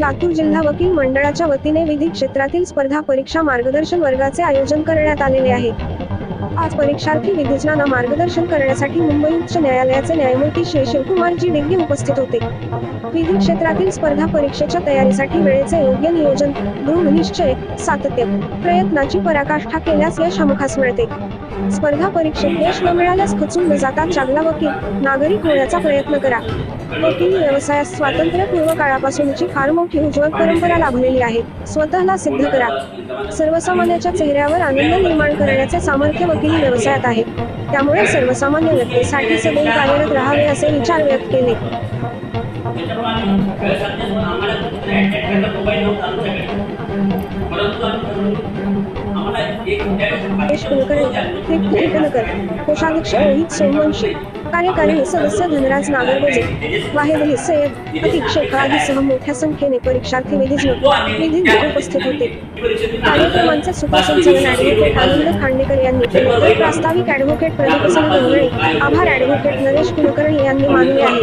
लातूर जिल्हा वकील मंडळाच्या वतीने विधी क्षेत्रातील स्पर्धा परीक्षा मार्गदर्शन वर्गाचे आयोजन करण्यात आलेले आहे. आज परीक्षार्थी विधीज्ञांना मार्गदर्शन करण्यासाठी मुंबई उच्च न्यायालयाचे न्यायमूर्ती श्री शिवकुमारजी डिग्गी उपस्थित होते. विधी क्षेत्रातील स्पर्धा परीक्षेच्या तयारीसाठी वेळेचे योग्य नियोजन दृढ निश्चय सातत्य प्रयत्नाची पराकाष्ठा केल्यास यश हमखास मिळते. स्पर्धा परीक्षेत यश न मिळाल्यास खचून न जाता चांगला वकील नागरिक होण्याचा प्रयत्न करा. वकील व्यवसायात स्वातंत्र्यपूर्व काळापासूनची फार मोठी उज्ज्वल परंपरा लाभलेली आहे. स्वतःला सिद्ध करा. सर्वसामान्याच्या चेहऱ्यावर आनंद निर्माण करण्याचे सामर्थ्य वकिली व्यवसायात आहे. त्यामुळे सर्वसामान्य व्यक्तीसाठी सदैव कार्यरत राहावे असे विचार व्यक्त केले. परंतु कोषाध्यक्ष रोहित सोमवंशी कार्यकारी सदस्य धनराज नागरगोजे वाहेद सय्यद अधीक्षक आदीसह मोठ्या संख्येने परीक्षार्थी विधीज्ञ विधीज्ञ उपस्थित होते. कार्यक्रमांचे सुपसंचलन ऍडव्होकेट आनंद खांडेकर यांनी केले तर प्रास्ताविक ऍडव्होकेट प्रदीप सिंह आभार ऍडव्होकेट नरेश कुलकर्णी यांनी मानले आहे